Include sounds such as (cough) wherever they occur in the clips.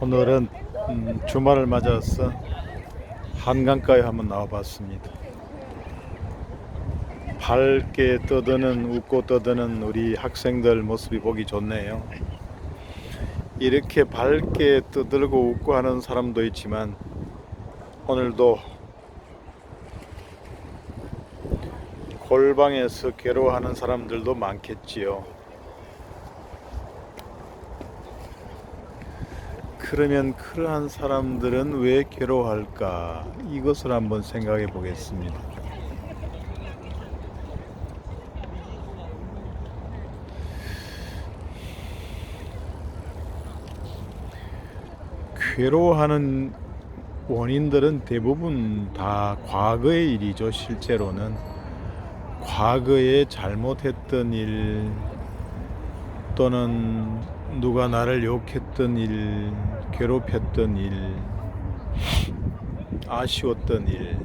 오늘은 음, 주말을 맞아서 한강가에 한번 나와봤습니다. 밝게 떠드는 웃고 떠드는 우리 학생들 모습이 보기 좋네요. 이렇게 밝게 떠들고 웃고 하는 사람도 있지만 오늘도 골방에서 괴로워하는 사람들도 많겠지요. 그러면 그러한 사람들은 왜 괴로워할까? 이것을 한번 생각해 보겠습니다. 괴로워하는 원인들은 대부분 다 과거의 일이죠, 실제로는. 과거에 잘못했던 일 또는 누가 나를 욕했던 일, 괴롭혔던 일, 아쉬웠던 일,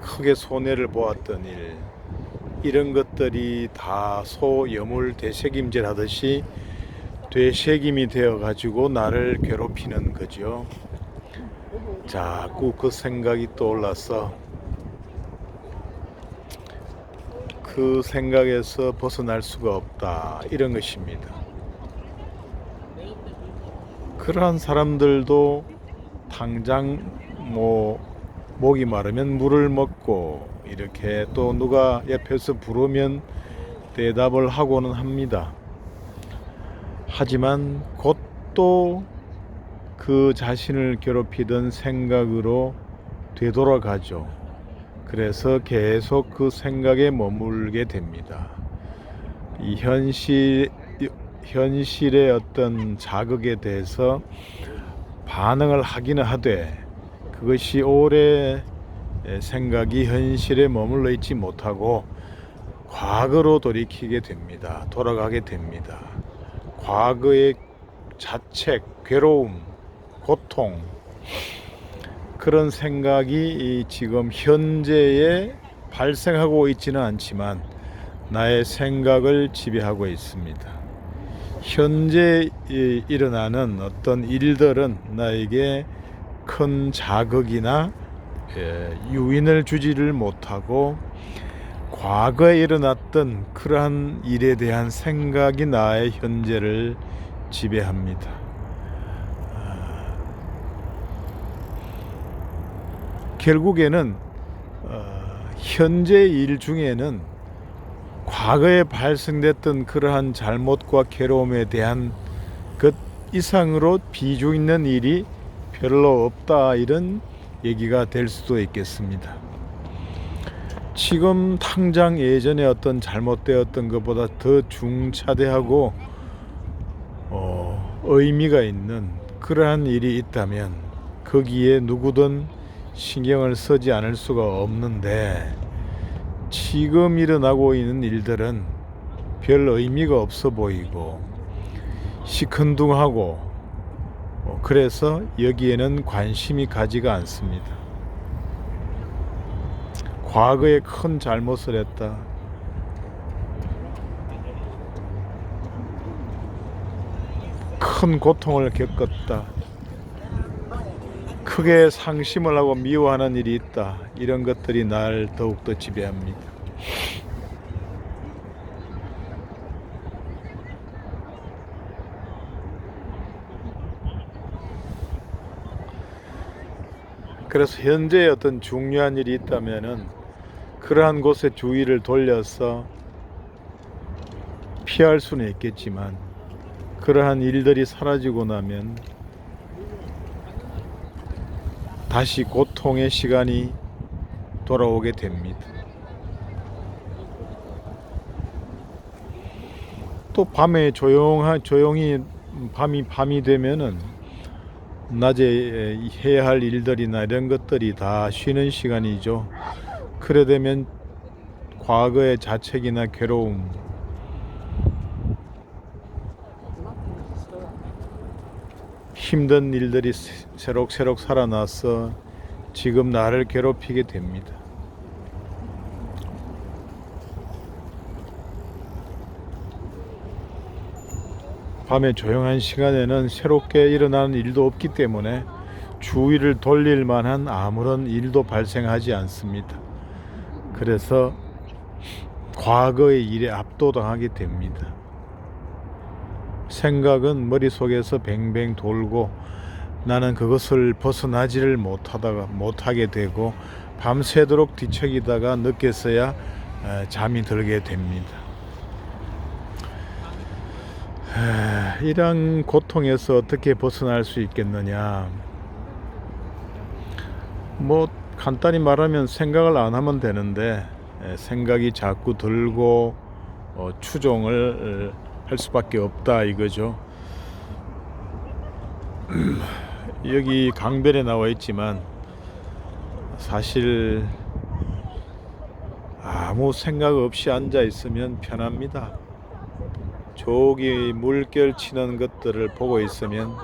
크게 손해를 보았던 일, 이런 것들이 다 소여물 되새김질 하듯이 되새김이 되어 가지고 나를 괴롭히는 거죠. 자꾸 그 생각이 떠올라서 그 생각에서 벗어날 수가 없다. 이런 것입니다. 그러한 사람들도 당장 뭐 목이 마르면 물을 먹고 이렇게 또 누가 옆에서 부르면 대답을 하고는 합니다. 하지만 곧 또 그 자신을 괴롭히던 생각으로 되돌아가죠. 그래서 계속 그 생각에 머물게 됩니다. 이 현실 현실의 어떤 자극에 대해서 반응을 하기는 하되 그것이 오래 생각이 현실에 머물러 있지 못하고 과거로 돌이키게 됩니다. 돌아가게 됩니다. 과거의 자책, 괴로움, 고통 그런 생각이 지금 현재에 발생하고 있지는 않지만 나의 생각을 지배하고 있습니다. 현재 일어나는 어떤 일들은 나에게 큰 자극이나 유인을 주지를 못하고 과거에 일어났던 그러한 일에 대한 생각이 나의 현재를 지배합니다. 결국에는 어, 현재 일 중에는 과거에 발생됐던 그러한 잘못과 괴로움에 대한 것 이상으로 비중 있는 일이 별로 없다 이런 얘기가 될 수도 있겠습니다. 지금 당장 예전에 어떤 잘못되었던 것보다 더 중차대하고 어, 의미가 있는 그러한 일이 있다면 거기에 누구든 신경을 쓰지 않을 수가 없는데 지금 일어나고 있는 일들은 별 의미가 없어 보이고 시큰둥하고 어, 그래서 여기에는 관심이 가지가 않습니다. 과거에 큰 잘못을 했다. 큰 고통을 겪었다. 크게 상심을 하고 미워하는 일이 있다. 이런 것들이 날 더욱더 지배합니다. 그래서 현재 어떤 중요한 일이 있다면은 그러한 곳에 주의를 돌려서 피할 수는 있겠지만 그러한 일들이 사라지고 나면 다시 고통의 시간이 돌아오게 됩니다. 또 밤에 조용한 조용히 밤이 밤이 되면은 낮에 해야 할 일들이나 이런 것들이 다 쉬는 시간이죠. 그래 되면 과거의 자책이나 괴로움 힘든 일들이 새록새록 살아나서 지금 나를 괴롭히게 됩니다. 밤에 조용한 시간에는 새롭게 일어나는 일도 없기 때문에 주위를 돌릴 만한 아무런 일도 발생하지 않습니다. 그래서 과거의 일에 압도당하게 됩니다. 생각은 머릿속에서 뱅뱅 돌고 나는 그것을 벗어나지를 못하다가 못하게 되고 밤새도록 뒤척이다가 늦게서야 에, 잠이 들게 됩니다. 에, 이런 고통에서 어떻게 벗어날 수 있겠느냐? 뭐 간단히 말하면 생각을 안 하면 되는데 에, 생각이 자꾸 들고 어, 추종을 어, 할 수밖에 없다 이거죠. 여기 강변에 나와 있지만 사실 아무 생각 없이 앉아 있으면 편합니다. 저기 물결 치는 것들을 보고 있으면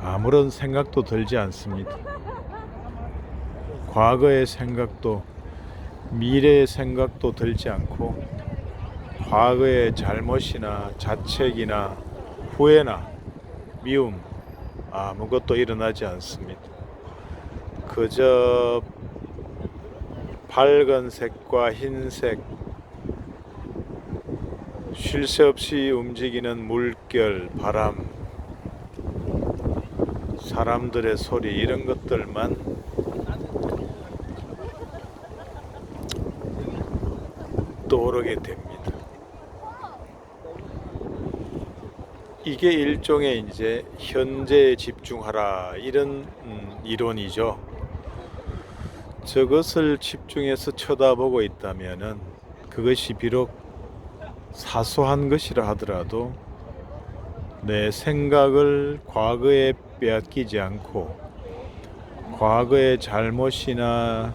아무런 생각도 들지 않습니다. 과거의 생각도 미래의 생각도 들지 않고 과거의 잘못이나 자책이나 후회나 미움 아무것도 일어나지 않습니다. 그저 밝은 색과 흰색 쉴 새 없이 움직이는 물결, 바람, 사람들의 소리 이런 것들만 떠오르게 됩니다. 이게 일종의 이제 현재에 집중하라 이런 음, 이론이죠. 저것을 집중해서 쳐다보고 있다면은 그것이 비록 사소한 것이라 하더라도 내 생각을 과거에 빼앗기지 않고 과거의 잘못이나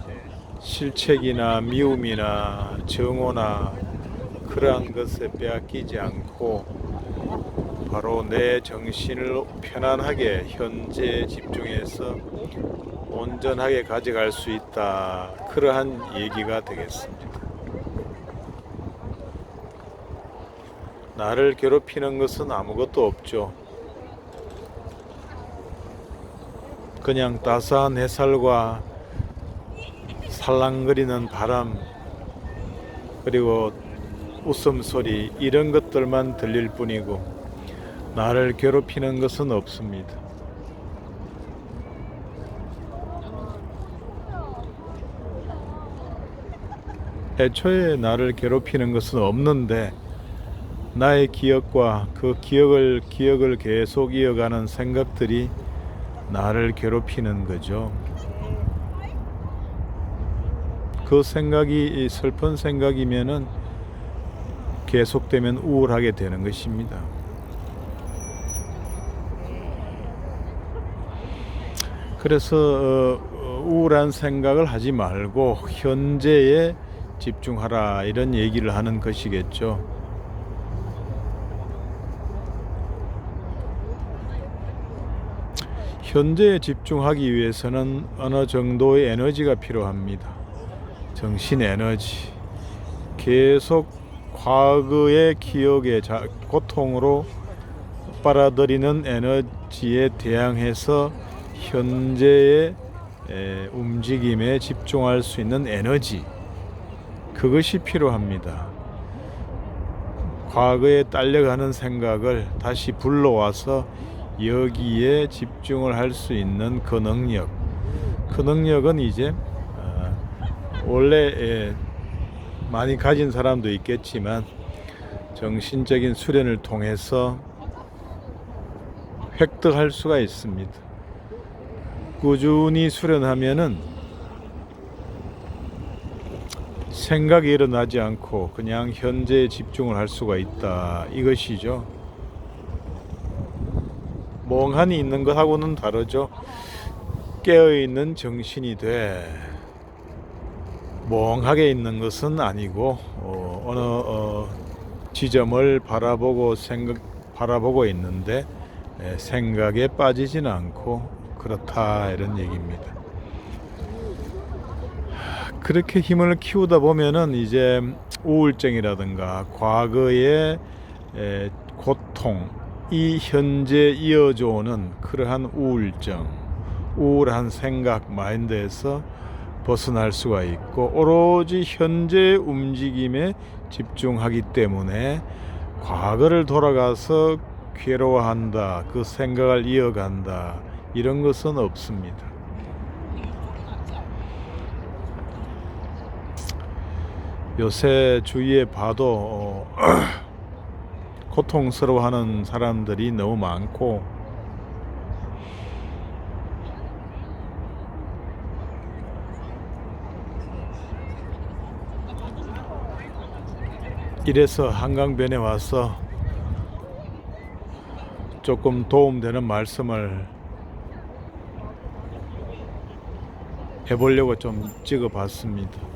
실책이나 미움이나 정오나 그러한 것에 빼앗기지 않고 바로 내 정신을 편안하게 현재에 집중해서 온전하게 가져갈 수 있다. 그러한 얘기가 되겠습니다. 나를 괴롭히는 것은 아무것도 없죠. 그냥 따스한 햇살과 살랑거리는 바람, 그리고 웃음소리, 이런 것들만 들릴 뿐이고, 나를 괴롭히는 것은 없습니다. 애초에 나를 괴롭히는 것은 없는데 나의 기억과 그 기억을 기억을 계속 이어가는 생각들이 나를 괴롭히는 거죠. 그 생각이 이 슬픈 생각이면은 계속되면 우울하게 되는 것입니다. 그래서 어, 어, 우울한 생각을 하지 말고 현재에 집중하라 이런 얘기를 하는 것이겠죠. 현재에 집중하기 위해서는 어느 정도의 에너지가 필요합니다. 정신 에너지. 계속 과거의 기억의 자- 고통으로 빨아들이는 에너지에 대항해서 현재의 에, 움직임에 집중할 수 있는 에너지 그것이 필요합니다. 과거에 딸려가는 생각을 다시 불러와서 여기에 집중을 할 수 있는 그 능력 그 능력은 이제 어, 원래 에, 많이 가진 사람도 있겠지만 정신적인 수련을 통해서 획득할 수가 있습니다. 꾸준히 수련하면은 생각이 일어나지 않고 그냥 현재에 집중을 할 수가 있다. 이것이죠. 멍하니 있는 것하고는 다르죠. 깨어 있는 정신이 돼. 멍하게 있는 것은 아니고 어, 어느 어, 지점을 바라보고 생각 바라보고 있는데 에, 생각에 빠지지는 않고 그렇다 이런 얘기입니다. 하, 그렇게 힘을 키우다 보면은 이제 우울증이라든가 과거에 에, 고통, 이 현재 이어져 오는 그러한 우울증, 우울한 생각, 마인드에서 벗어날 수가 있고 오로지 현재 움직임에 집중하기 때문에 과거를 돌아가서 괴로워한다, 그 생각을 이어간다, 이런 것은 없습니다. 요새 주위에 봐도 어, (clears throat) 고통스러워하는 사람들이 너무 많고 이래서 한강변에 와서 조금 도움되는 말씀을 해보려고 좀 찍어봤습니다.